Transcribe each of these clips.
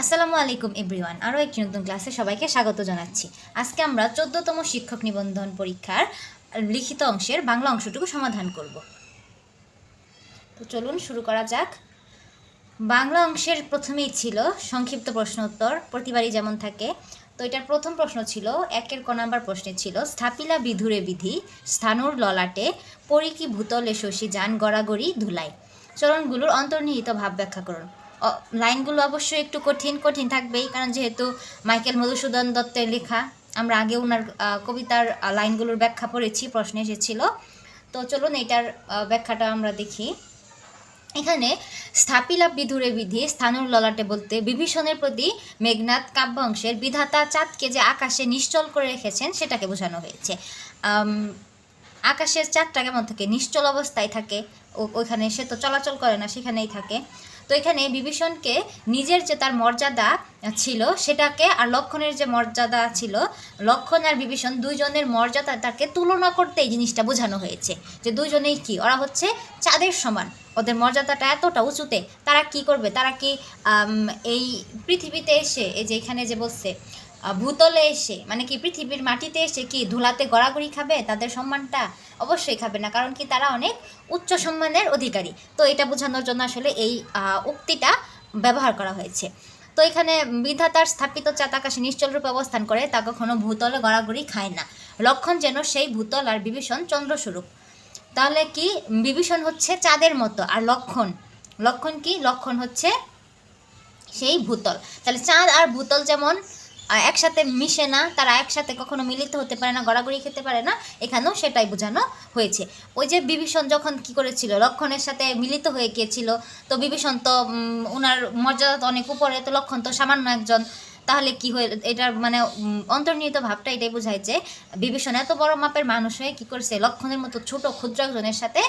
আসসালামু আলাইকুম এভরিওয়ান, আরও একটি নতুন ক্লাসে সবাইকে স্বাগত জানাচ্ছি। আজকে আমরা চোদ্দতম শিক্ষক নিবন্ধন পরীক্ষার লিখিত অংশের বাংলা অংশটুকু সমাধান করব। তো চলুন শুরু করা যাক। বাংলা অংশের প্রথমেই ছিল সংক্ষিপ্ত প্রশ্ন উত্তর প্রতিবারই যেমন থাকে। তো এটার প্রথম প্রশ্ন ছিল, একের ক নাম্বার প্রশ্নে ছিল, স্থাপিলা বিধুরে বিধি, স্থানুর ললাটে, পরিকি ভূতলে শশী যান গড়াগড়ি ধুলাই। চরণগুলোর অন্তর্নিহিত ভাব ব্যাখ্যা করুন। লাইনগুলো অবশ্যই একটু কঠিন কঠিন থাকবেই, কারণ যেহেতু মাইকেল মধুসূদন দত্তের লেখা, আমরা আগে ওনার কবিতার লাইনগুলোর ব্যাখ্যা পড়েছি, প্রশ্নে এসেছিল। তো চলুন এটার ব্যাখ্যাটা আমরা দেখি। এখানে, স্থাপিলা বিধুরে বিধি, স্থানুর ললাটে বলতে, বিভীষণের প্রতি মেঘনাথ কাব্যাংশের বিধাতা চাঁদকে যে আকাশে নিশ্চল করে রেখেছেন, সেটাকে বোঝানো হয়েছে। আকাশের চাঁদটা কেমন থাকে? নিশ্চল অবস্থায় থাকে। ওইখানে সে তো চলাচল করে না, সেখানেই থাকে। তো এখানে বিভীষণকে নিজের যে তার মর্যাদা ছিল, সেটাকে আর লক্ষণের যে মর্যাদা ছিল, লক্ষণ আর বিভীষণ দুইজনের মর্যাদা তাকে তুলনা করতে এই জিনিসটা বোঝানো হয়েছে। যে দুজনেই কি? ওরা হচ্ছে চাঁদের সমান। ওদের মর্যাদাটা এতটা উঁচুতে তারা কি করবে? তারা কি এই পৃথিবীতে এসে, এই যে এখানে যে বলছে ভূতলে এসে মানে কি, পৃথিবীর মাটিতে এসে কি ধুলাতে গড়াগড়ি খাবে? তাদের সম্মানটা অবশ্যই খাবে না, কারণ কি তারা অনেক উচ্চ সম্মানের অধিকারী। তো এটা বোঝানোর জন্য আসলে এই উক্তিটা ব্যবহার করা হয়েছে। তো এখানে বিধাতার স্থাপিত চাঁদ আকাশে নিশ্চল রূপে অবস্থান করে, তা কখনো ভূতলে গড়াগড়ি খায় না। লক্ষণ যেন সেই ভূতল আর বিভীষণ চন্দ্রস্বরূপ। তাহলে কি বিভীষণ হচ্ছে চাঁদের মতো, আর লক্ষণ? লক্ষণ কি? লক্ষণ হচ্ছে সেই ভূতল। তাহলে চাঁদ আর ভূতল যেমন একসাথে মিশে না, তারা একসাথে কখনো মিলিত হতে পারে না, গড়াগড়ি খেতে পারে না, এখানেও সেটাই বোঝানো হয়েছে। ওই যে বিভীষণ যখন কি করেছিল, লক্ষণের সাথে মিলিত হয়ে গিয়েছিল, তো বিভীষণ তো ওনার মর্যাদা তো অনেক উপরে, তো লক্ষণ তো সামান্য একজন। তাহলে কি হয়ে, এটার মানে অন্তর্নিহিত ভাবটা এটাই বোঝায় যে, বিভীষণ এত বড় মাপের মানুষ হয়ে কী করছে, লক্ষণের মতো ছোট ক্ষুদ্র একজনের সাথে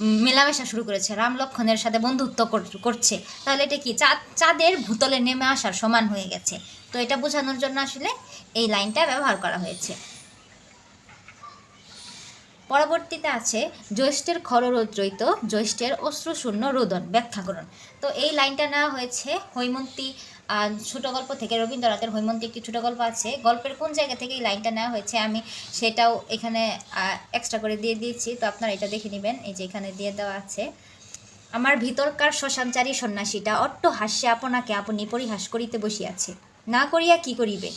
মেলামেশা শুরু করেছে। রাম লক্ষণের সাথে বন্ধুত্ব কর- করছে। তাহলে এটা কি? চাঁদ চাঁদের ভূতলে নেমে আসার সমান হয়ে গেছে। তো এটা বোঝানোর জন্য আসলে এই লাইনটা ব্যবহার করা হয়েছে। পরবর্তীতে আছে, জ্যৈষ্ঠের খররৌদ্রৈত, জ্যৈষ্ঠের অশ্রুশূন্য রোদন। ব্যাখ্যা করুন। তো এই লাইনটা নেওয়া হয়েছে হৈমন্তী আহ, ছোট গল্প থেকে রবীন্দ্রনাথের হৈমন্তী একটি ছোট গল্প আছে গল্পের কোন জায়গা থেকে এই লাইনটা নেওয়া হয়েছে আমি সেটাও এখানে এক্সট্রা করে দিয়ে দিয়েছি তো আপনারা এটা দেখে নেবেন এই যে এখানে দিয়ে দেওয়া আছে। আমার ভিতরকার শ্মশানচারী সন্ন্যাসীটা অট্ট হাস্যে আপনাকে আপনি পরিহাস করিতে বসিয়াছে। না করিয়া কি করিবে?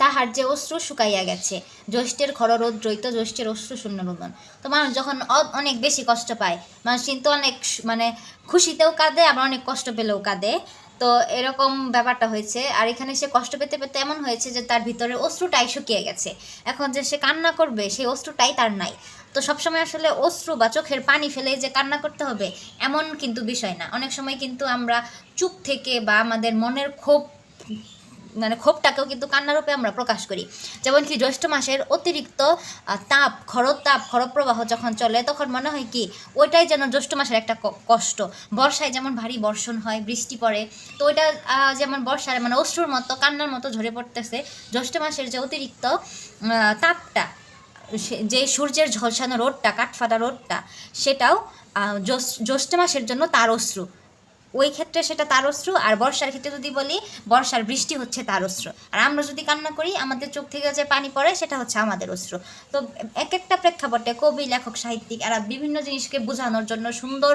তাহার যে অশ্রু শুকাইয়া গেছে জ্যৈষ্ঠের খররোদ দ্রৈত জ্যৈষ্ঠের অশ্রু শূন্য রোদন তো মানুষ যখন অনেক বেশি কষ্ট পায় মানুষ কিন্তু অনেক মানে খুশিতেও কাঁদে আবার অনেক কষ্ট পেলেও কাঁদে। তো এরকম ব্যাপারটা হয়েছে। আর এখানে সে কষ্ট পেতে পেতে এমন হয়েছে যে তার ভিতরে অশ্রুটাই শুকিয়ে গেছে। এখন যে সে কান্না করবে, সেই অশ্রুটাই তার নাই। তো সবসময় আসলে অশ্রু বা চোখের পানি ফেলে যে কান্না করতে হবে, এমন কিন্তু বিষয় না। অনেক সময় কিন্তু আমরা চুপ থেকে বা আমাদের মনের ক্ষোভ মানে ক্ষোভটাকেও কিন্তু কান্নারূপে আমরা প্রকাশ করি। যেমন কি জ্যৈষ্ঠ মাসের অতিরিক্ত তাপ খরতাপ খরপ্রবাহ যখন চলে, তখন মনে হয় কি, ওইটাই যেন জ্যৈষ্ঠ মাসের একটা কষ্ট। বর্ষায় যেমন ভারী বর্ষণ হয়, বৃষ্টি পড়ে, তো ওইটা যেমন বর্ষার মানে অশ্রুর মতো, কান্নার মতো ঝরে পড়তেছে, জ্যৈষ্ঠ মাসের যে অতিরিক্ত তাপটা যে সূর্যের ঝলসানো রোদটা, কাঠফাটা রোদটা, সেটাও জ্যৈষ্ঠ মাসের জন্য তার অশ্রু। ওই ক্ষেত্রে সেটা তার আর বর্ষার ক্ষেত্রে যদি বলি, বর্ষার বৃষ্টি হচ্ছে তার আর আমরা যদি কান্না করি, আমাদের চোখ থেকে যে পানি পড়ে, সেটা হচ্ছে আমাদের অশ্রু। তো এক একটা প্রেক্ষাপটে কবি, লেখক, সাহিত্যিক, এরা বিভিন্ন জিনিসকে বোঝানোর জন্য সুন্দর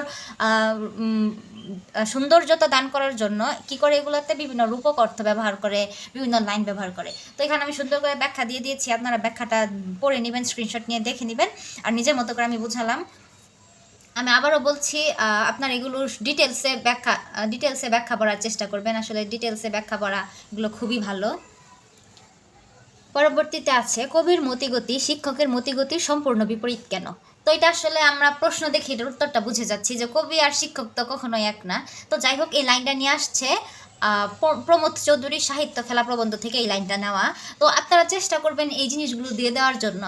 সৌন্দর্যতা দান করার জন্য কি করে এগুলোতে বিভিন্ন রূপক অর্থ ব্যবহার করে, বিভিন্ন লাইন ব্যবহার করে। তো এখানে আমি সুন্দর করে ব্যাখ্যা দিয়ে দিয়েছি। আপনারা ব্যাখ্যাটা পড়ে নেবেন স্ক্রিনশট নিয়ে দেখে নেবেন। আর নিজের মতো করে আমি বুঝালাম। আমি আবারও বলছি আপনার এগুলোর ডিটেলসে ব্যাখ্যা ডিটেলসে ব্যাখ্যা পড়ার চেষ্টা করবেন। আসলে ডিটেলসে ব্যাখ্যা পড়া এগুলো খুবই ভালো। পরবর্তীতে আছে, কবির মতিগতি, শিক্ষকের মতিগতির সম্পূর্ণ বিপরীত কেন? তো এটা আসলে আমরা প্রশ্ন দেখে এটার উত্তরটা বুঝে যাচ্ছি যে কবি আর শিক্ষক তো কখনোই এক না। তো যাই হোক, এই লাইনটা নিয়ে আসছে প্রমোদ চৌধুরীর সাহিত্য খেলা প্রবন্ধ থেকে এই লাইনটা নেওয়া। তো আপনারা চেষ্টা করবেন এই জিনিসগুলো দিয়ে দেওয়ার জন্য।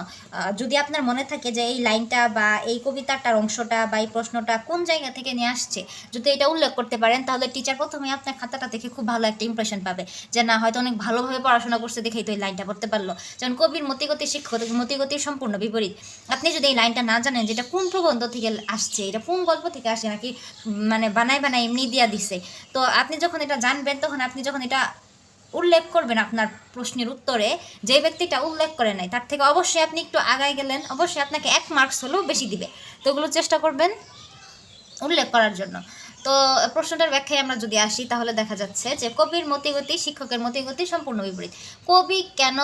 যদি আপনার মনে থাকে যে এই লাইনটা বা এই কবিতাটার অংশটা বা এই প্রশ্নটা কোন জায়গা থেকে নিয়ে আসছে, যদি এটা উল্লেখ করতে পারেন, তাহলে টিচার প্রথমে আপনার খাতাটা দেখে খুব ভালো একটা ইমপ্রেশন পাবে। যে না, হয়তো অনেক ভালোভাবে পড়াশোনা করছে দেখেই তো এই লাইনটা পড়তে পারল। যেমন কবির মতিগতি শিক্ষক, মতিগতির সম্পূর্ণ বিপরীত। আপনি যদি এই লাইনটা না জানেন যে এটা কোন প্রবন্ধ থেকে আসছে, এটা কোন গল্প থেকে আসছে, নাকি মানে বানায় বানায় এমনি দিয়া দিছে, তো আপনি যখন এটা জানবেন আনবেন তখন আপনি যখন এটা উল্লেখ করবেন আপনার প্রশ্নের উত্তরে, যে ব্যক্তিটা উল্লেখ করে নাই, তার থেকে অবশ্যই আপনি একটু আগায় গেলেন, অবশ্যই আপনাকে এক মার্কস হলেও বেশি দিবে। তো ওগুলো চেষ্টা করবেন উল্লেখ করার জন্য। তো প্রশ্নটার ব্যাখ্যায় আমরা যদি আসি, তাহলে দেখা যাচ্ছে যে কবির মতিগতি, শিক্ষকের মতিগতি সম্পূর্ণ বিপরীত। কবি কেন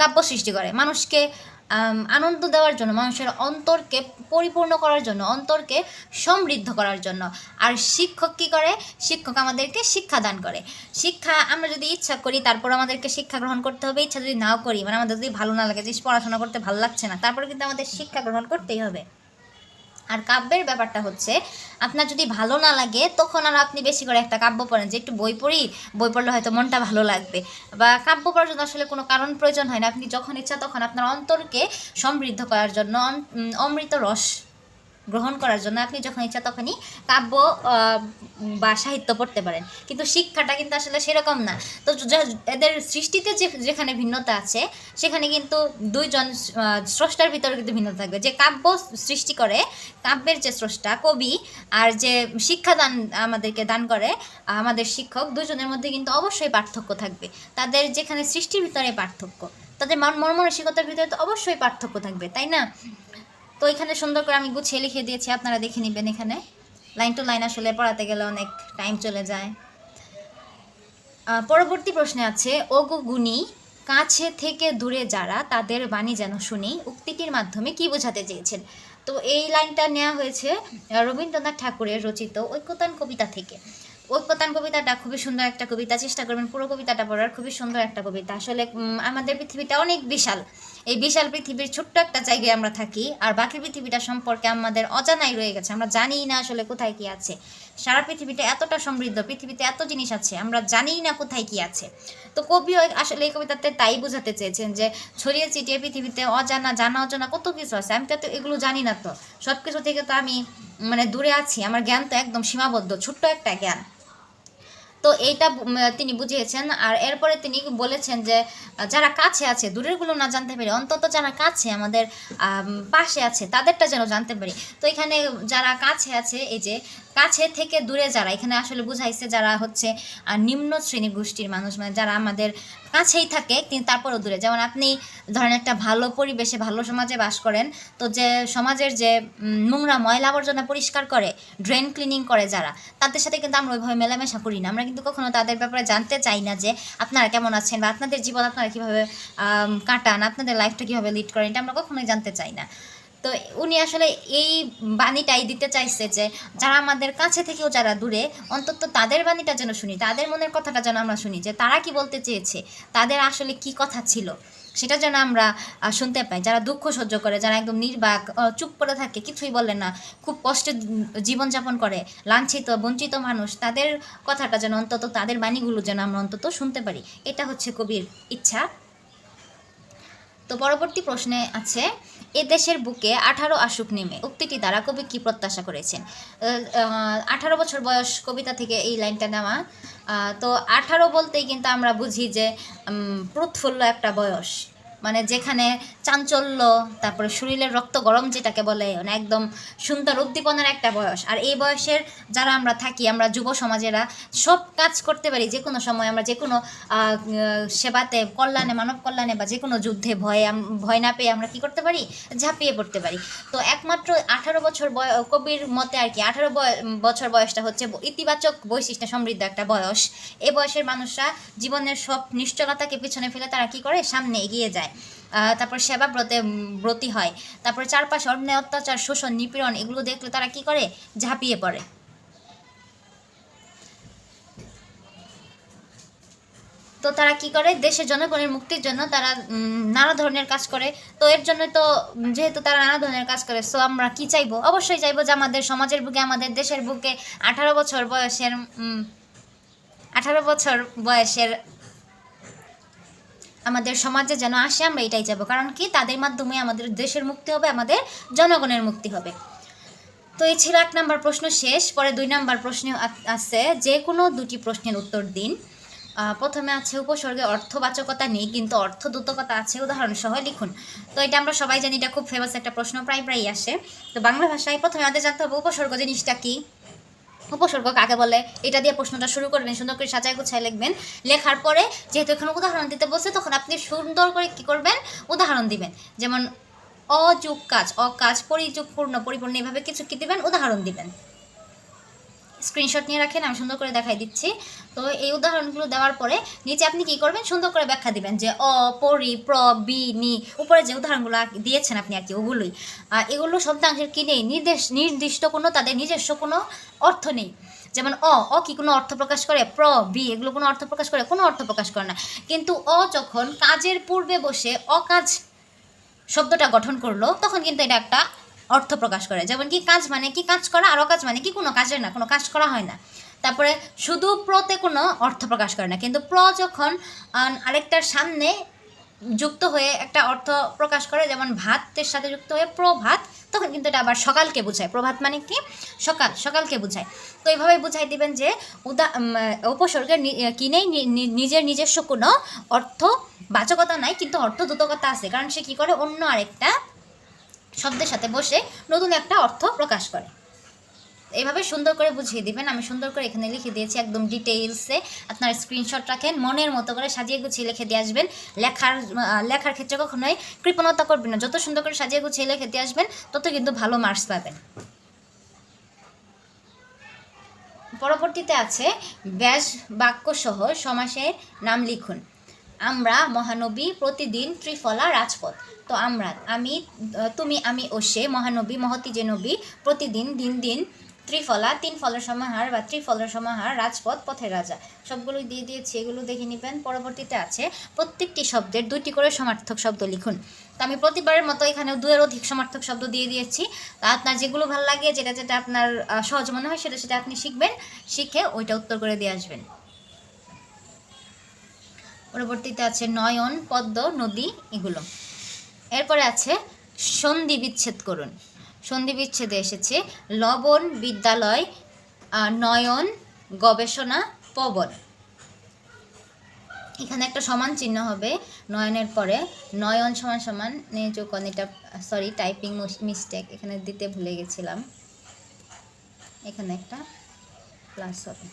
কাব্য সৃষ্টি করে? মানুষকে আনন্দ দেওয়ার জন্য, মানুষের অন্তরকে পরিপূর্ণ করার জন্য, অন্তরকে সমৃদ্ধ করার জন্য। আর শিক্ষক কি করে? শিক্ষক আমাদেরকে শিক্ষা দান করে। শিক্ষা, আমরা যদি ইচ্ছা করি, তারপর আমাদেরকে শিক্ষা গ্রহণ করতে হবে। ইচ্ছা যদি নাও করি মানে আমাদের যদি ভালো না লাগে যে পড়াশোনা করতে ভালো লাগছে না, তারপরে কিন্তু আমাদের শিক্ষা গ্রহণ করতেই হবে। আর কাব্যের ব্যাপারটা হচ্ছে, আপনার যদি ভালো না লাগে, তখন আর আপনি বেশি করে একটা কাব্য পড়েন যে একটু বই পড়ি, বই পড়লে হয়তো মনটা ভালো লাগবে। বা কাব্য পড়ার জন্য আসলে কোনো কারণ প্রয়োজন হয় না। আপনি যখন ইচ্ছা তখন আপনার অন্তরকে সমৃদ্ধ করার জন্য অমৃত রস গ্রহণ করার জন্য আপনি যখন ইচ্ছা তখনই কাব্য বা সাহিত্য পড়তে পারেন। কিন্তু শিক্ষাটা কিন্তু আসলে সেরকম না। তো এদের সৃষ্টিতে যে, যেখানে ভিন্নতা আছে, সেখানে কিন্তু দুইজন স্রষ্টার ভিতরে কিন্তু ভিন্নতা থাকবে। যে কাব্য সৃষ্টি করে, কাব্যের যে স্রষ্টা, কবি আর যে শিক্ষাদান আমাদেরকে দান করে, আমাদের শিক্ষক দুজনের মধ্যে কিন্তু অবশ্যই পার্থক্য থাকবে। তাদের যেখানে সৃষ্টির ভিতরে পার্থক্য, তাদের মন মন মানসিকতার ভিতরে তো অবশ্যই পার্থক্য থাকবে, তাই না? তো এখানে সুন্দর করে আমি গুছিয়ে লিখে দিয়েছি, আপনারা দেখে নেবেন এখানে। লাইন টু লাইন আসলে পড়াতে গেলে অনেক টাইম চলে যায়। পরবর্তী প্রশ্নে আছে, ওগো গুণী, কাছে থেকে দূরে যারা, তাদের বাণী যেন শুনি। উক্তিটির মাধ্যমে কি বোঝাতে চেয়েছেন? তো এই লাইনটা নেওয়া হয়েছে রবীন্দ্রনাথ ঠাকুরের রচিত ঐক্যতান কবিতা থেকে। ঐক্যতান কবিতাটা খুবই সুন্দর একটা কবিতা, চেষ্টা করবেন পুরো কবিতাটা পড়ার, খুবই সুন্দর একটা কবিতা। আসলে আমাদের পৃথিবীটা অনেক বিশাল। এই বিশাল পৃথিবীর ছোট্ট একটা জায়গায় আমরা থাকি, আর বাকি পৃথিবীটা সম্পর্কে আমাদের অজানাই রয়ে গেছে। আমরা জানিই না আসলে কোথায় কি আছে। সারা পৃথিবীটা এতটা সমৃদ্ধ, পৃথিবীতে এত জিনিস আছে, আমরা জানিই না কোথায় কি আছে। তো কবিও আসলে এই কবিতাতে তাই বোঝাতে চেয়েছেন যে, ছড়িয়ে ছিটিয়ে পৃথিবীতে অজানা, জানা, অজানা কত কিছু আছে। আমি তো এগুলো জানি না তো। সব কিছু থেকে তো আমি মানে দূরে আছি। আমার জ্ঞান তো একদম সীমাবদ্ধ, ছোট্ট একটা জ্ঞান। তো এইটা তিনি বুঝিয়েছেন। আর এরপরে তিনি বলেছেন যে, যারা কাছে আছে, দূরেরগুলো না জানতে পারি, অন্তত যারা কাছে আমাদের পাশে আছে, তাদেরটা যেন জানতে পারি। তো এখানে যারা কাছে আছে, এই যে কাছে থেকে দূরে যারা, এখানে আসলে বুঝাইছে যারা হচ্ছে নিম্ন শ্রেণি গোষ্ঠীর মানুষ মানে যারা আমাদের কাছেই থাকে, কিন্তু তারপরেও দূরে। যেমন আপনি ধরেন একটা ভালো পরিবেশে, ভালো সমাজে বাস করেন, তো যে সমাজের যে নোংরা ময়লা আবর্জনা পরিষ্কার করে ড্রেন ক্লিনিং করে যারা, তাদের সাথে কিন্তু আমরা ওইভাবে মেলামেশা করি না। আমরা কিন্তু কখনো তাদের ব্যাপারে জানতে চাই না যে, আপনারা কেমন আছেন বা আপনাদের জীবন আপনারা কীভাবে কাটান, আপনাদের লাইফটা কীভাবে লিড করেন, এটা আমরা কখনোই জানতে চাই না। তো উনি আসলে এই বাণীটাই দিতে চাইছে যে যারা আমাদের কাছে থেকেও যারা দূরে, অন্তত তাদের বাণীটা যেন শুনি, তাদের মনের কথাটা যেন আমরা শুনি যে তারা কি বলতে চেয়েছে, তাদের আসলে কি কথা ছিল, সেটা যেন আমরা শুনতে পাই। যারা দুঃখ সহ্য করে, যারা একদম নির্বাক চুপ করে থাকে, কিছুই বলে না, খুব কষ্টে জীবনযাপন করে, লাঞ্ছিত, বঞ্চিত মানুষ, তাদের কথাটা যেন অন্তত তাদের বাণীগুলো যেন আমরা অন্তত শুনতে পারি। এটা হচ্ছে কবির ইচ্ছা। তো পরবর্তী প্রশ্নে আছে এ দেশের বুকে আঠারো আসুক নেমে। উক্তিটি দ্বারা কবি কি প্রত্যাশা করেছেন? আঠারো বছর বয়স কবিতা থেকে এই লাইনটা নেওয়া। তো আঠারো বলতেই কিন্তু আমরা বুঝি যে প্রফুল্ল একটা বয়স। মানে যেখানে চাঞ্চল্য, তারপরে শরীরের রক্ত গরম যেটাকে বলে মানে একদম সুন্দর উদ্দীপনার একটা বয়স। আর এই বয়সের যারা আমরা থাকি, আমরা যুব সমাজেরা, সব কাজ করতে পারি যে কোনো সময়। আমরা যে কোনো সেবাতে, কল্যাণে, মানব কল্যাণে বা যে কোনো যুদ্ধে ভয়ে ভয় না পেয়ে আমরা কি করতে পারি? ঝাঁপিয়ে পড়তে পারি। তো একমাত্র আঠারো বছর কবির মতে আর কি, আঠারো বছর বয়সটা হচ্ছে ইতিবাচক বৈশিষ্ট্য সমৃদ্ধ একটা বয়স। এই বয়সের মানুষরা জীবনের সব নিশ্চলতাকে পিছনে ফেলে তারা কি করে? সামনে এগিয়ে যায়। তারপর সেবা ব্রতে ব্রতী হয়। তারপর চারপাশে অন্যায়, অত্যাচার, শোষণ, নিপীড়ন এগুলো দেখলে তারা কি করে? ঝাঁপিয়ে পড়ে। তো তারা কি করে? দেশের জনগণের মুক্তির জন্য তারা নানা ধরনের কাজ করে। তো এর জন্য তো যেহেতু তারা নানা ধরনের কাজ করে সো আমরা কি চাইব? অবশ্যই চাইব যে আমাদের সমাজের বুকে, আমাদের দেশের বুকে আঠারো বছর বয়সের আঠারো বছর বয়সের আমাদের সমাজে যেন আসে, আমরা এটাই যাব কারণ কি? তাদের মাধ্যমে আমাদের দেশের মুক্তি হবে, আমাদের জনগণের মুক্তি হবে। তো এই ছিল এক নাম্বার প্রশ্ন শেষ। পরে দুই নাম্বার প্রশ্ন আছে, যে কোনো দুটি প্রশ্নের উত্তর দিন। প্রথমে আছে উপসর্গে অর্থবাচকতা নেই, কিন্তু অর্থদূতকতা আছে উদাহরণ সহ লিখুন। তো এটা আমরা সবাই জানি, এটা খুব ফেমাস একটা প্রশ্ন, প্রায় প্রায়ই আসে। তো বাংলা ভাষায় প্রথমে আমাদের জানতে হবে উপসর্গ জিনিসটা কি? উপসর্গ কাকে বলে, এটা দিয়ে প্রশ্নটা শুরু করবেন, সুন্দর করে সাজায় গুছায় লিখবেন। লেখার পরে যেহেতু এখানে উদাহরণ দিতে বলছে, তখন আপনি সুন্দর করে কি করবেন? উদাহরণ দিবেন। যেমন, অযুগ কাজ, অকাজ, পরিযোগপূর্ণ, পরিপূর্ণ, এভাবে কিছু কী দিবেন? উদাহরণ দিবেন। স্ক্রিনশট নিয়ে রাখেন, আমি সুন্দর করে দেখাই দিচ্ছি। তো এই উদাহরণগুলো দেওয়ার পরে নিচে আপনি কি করবেন? সুন্দর করে ব্যাখ্যা দিবেন যে অ পরি প্র, বি, নি উপরে যে উদাহরণগুলো দিয়েছেন আপনি আর কি, ওগুলোই। এগুলো শব্দাংশের কি নেই? নির্দেশ নির্দিষ্ট কোনো, তাদের নিজস্ব কোনো অর্থ নেই। যেমন অ অ কি কোনো অর্থ প্রকাশ করে? প্র, বি, এগুলো কোনো অর্থ প্রকাশ করে? কোনো অর্থ প্রকাশ করে না। কিন্তু অ যখন কাজের পূর্বে বসে অকাজ শব্দটা গঠন করল, তখন কিন্তু এটা একটা অর্থ প্রকাশ করে। যেমন কি কাজ মানে কি কাজ করা আর অকাজ মানে কি? কোনো কাজের না, কোনো কাজ করা হয় না। তারপরে শুধু প্রতে কোনো অর্থ প্রকাশ করে না। কিন্তু প্র যখন আরেকটার সামনে যুক্ত হয়ে একটা অর্থ প্রকাশ করে, যেমন ভাতের সাথে যুক্ত হয়ে প্রভাত তখন কিন্তু এটা আবার সকালকে বোঝায়। প্রভাত মানে কি? সকাল, সকালকে বোঝায়। তো এইভাবে বুঝাই দিবেন যে, উদা উপসর্গের নি- কি নেই? নি- নি- নিজের নিজস্ব কোনো অর্থ, বাচকতা নাই, কিন্তু অর্থ দ্রুতকতা আছে। কারণ সে কি করে? অন্য আরেকটা শব্দের সাথে বসে নতুন একটা অর্থ প্রকাশ করে। এইভাবে সুন্দর করে বুঝিয়ে দিবেন। আমি সুন্দর করে এখানে লিখে দিয়েছি একদম ডিটেইলসে আপনার স্ক্রিনশট রাখেন, মনের মতো করে সাজিয়ে গুছিয়ে লিখে দিয়ে আসবেন। লেখার লেখার ক্ষেত্রে কখনোই কৃপণতা করবেন না। যত সুন্দর করে সাজিয়ে গুছিয়ে লিখে দিয়ে আসবেন, তত কিন্তু ভালো মার্কস পাবেন। পরবর্তীতে আছে ব্যাস বাক্য সহ সমাসের নাম লিখুন। আমরা মহানবী প্রতিদিন ত্রিফলা রাজপথ। তো আমরা, আমি, তুমি, আমি ও সে মহানবী, মহতি যে নবী, প্রতিদিন, দিন দিন ত্রিফলা, তিন ফলের সমাহার বা ত্রিফলের সমাহার রাজপথ, পথের রাজা। সবগুলোই দিয়ে দিয়েছি, এগুলো দেখে নেবেন। পরবর্তীতে আছে প্রত্যেকটি শব্দের দুইটি করে সমার্থক শব্দ লিখুন। তো আমি প্রতিবারের মতো এখানে দুয়ের অধিক সমার্থক শব্দ দিয়ে দিয়েছি। তা আপনার যেগুলো ভালো লাগে, যেটা যেটা আপনার সহজ মনে হয়, সেটা সেটা আপনি শিখবেন, শিখে ওইটা উত্তর করে দিয়ে আসবেন। পরবর্তীতে আছে নয়ন, পদ্ম, নদী এগুলো। এরপরে আছে সন্ধি বিচ্ছেদ করুন। সন্ধি বিচ্ছেদে এসেছে লবণ, বিদ্যালয় নয়ন, গবেষণা, পবন। এখানে একটা সমান চিহ্ন হবে, নয়নের পরে নয়ন সমান সমান নিয়োজন এটা সরি, টাইপিং মিস্টেক, এখানে দিতে ভুলে গেছিলাম। এখানে একটা প্লাস হবে।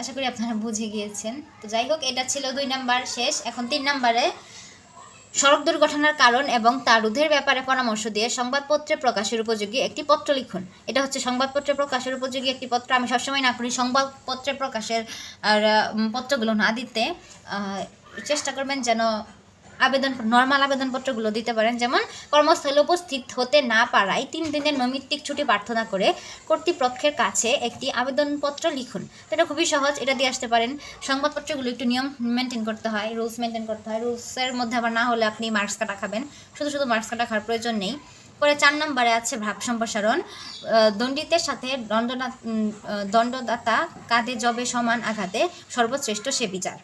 আশা করি আপনারা বুঝে গিয়েছেন। তো যাই হোক, এটা ছিল দুই নাম্বার শেষ। এখন তিন নাম্বারে সড়ক দুর্ঘটনার কারণ এবং তার রোধের ব্যাপারে পরামর্শ দিয়ে সংবাদপত্রে প্রকাশের উপযোগী একটি পত্র লিখুন। এটা হচ্ছে সংবাদপত্রে প্রকাশের উপযোগী একটি পত্র। আমি সবসময় না করি সংবাদপত্রে প্রকাশের আর পত্রগুলো না দিতে। চেষ্টা করবেন যেন আবেদন নর্মাল আবেদনপত্রগুলো দিতে পারেন। যেমন, কর্মস্থলে উপস্থিত হতে না পারায় তিন দিনের নৈমিত্তিক ছুটি প্রার্থনা করে কর্তৃপক্ষের কাছে একটি আবেদনপত্র লিখুন। এটা খুবই সহজ, এটা দিয়ে আসতে পারেন। সংবাদপত্রগুলো একটু নিয়ম মেনটেন করতে হয় রুলস মেনটেন করতে হয়। রুলসের মধ্যে আবার না হলে আপনি মার্কস কাটা খাবেন। শুধু শুধু মার্কস কাটা খাওয়ার প্রয়োজন নেই। পরে চার নম্বরে আছে ভাব সম্প্রসারণ। দণ্ডিতের সাথে দণ্ডনা দণ্ডদাতা কাঁধে জবে সমান আঘাতে সর্বশ্রেষ্ঠ সে বিচার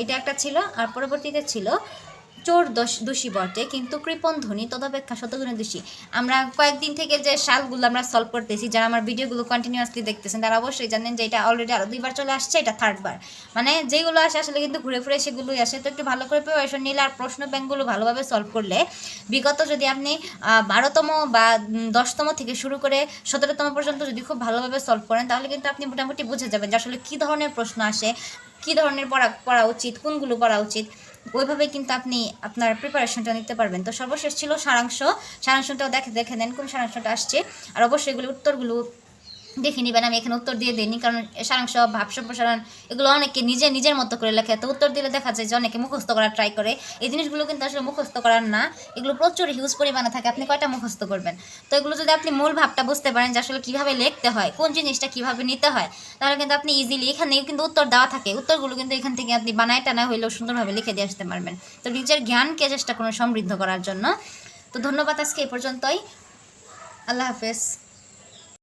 এটা একটা ছিল, আর পরবর্তীতে ছিল চোর দোষ বটে, কিন্তু কৃপণ ধ্বনি তদপেক্ষা শতগুণে দোষী। আমরা কয়েকদিন থেকে যে সালগুলো আমরা সলভ করতেছি, যারা আমার ভিডিওগুলো কন্টিনিউয়াসলি দেখতেছেন, তারা অবশ্যই জানেন যে এটা অলরেডি আরও দুইবার চলে আসছে, এটা থার্ড বার। মানে যেগুলো আসে, আসলে কিন্তু ঘুরে ফিরে সেগুলোই আসে। তো একটু ভালো করে প্রিপারেশন নিলে আর প্রশ্ন ব্যাংকগুলো ভালোভাবে সলভ করলে, বিগত যদি আপনি বারোতম বা দশতম থেকে শুরু করে সতেরোতম পর্যন্ত যদি খুব ভালোভাবে সলভ করেন, তাহলে কিন্তু আপনি মোটামুটি বুঝে যাবেন যে আসলে কী ধরনের প্রশ্ন আসে, কী ধরনের পড়া পড়া উচিত, কোনগুলো পড়া উচিত। ওইভাবে কিন্তু আপনি আপনার প্রিপারেশনটা নিতে পারবেন। তো সর্বশেষ ছিল সারাংশ। সারাংশটাও দেখে দেখে নেন কোন সারাংশটা আসছে। আর অবশ্যই এগুলো উত্তরগুলো দেখে নেবেন, আমি এখানে উত্তর দিয়ে দিইনি, কারণ সারাংশ, ভাব সম্প্রসারণ, এগুলো অনেকে নিজে, নিজের মতো করে লেখে। তো উত্তর দিলে দেখা যায় যে অনেকে মুখস্থ করার ট্রাই করে। এই জিনিসগুলো কিন্তু আসলে মুখস্থ করার না। এগুলো প্রচুর হিউজ পরিমাণে থাকে, আপনি কয়টা মুখস্থ করবেন? তো এগুলো যদি আপনি মূল ভাবটা বুঝতে পারেন যে আসলে কীভাবে লিখতে হয়, কোন জিনিসটা কীভাবে নিতে হয়, তাহলে কিন্তু আপনি ইজিলি এখানে কিন্তু উত্তর দেওয়া থাকে। উত্তরগুলো কিন্তু এখান থেকে আপনি বানায় টানা হইলেও সুন্দরভাবে লিখে দিয়ে আসতে পারবেন। তো নিজের জ্ঞানকে চেষ্টা করুন সমৃদ্ধ করার জন্য। তো ধন্যবাদ আজকে এই পর্যন্তই। আল্লাহ হাফেজ।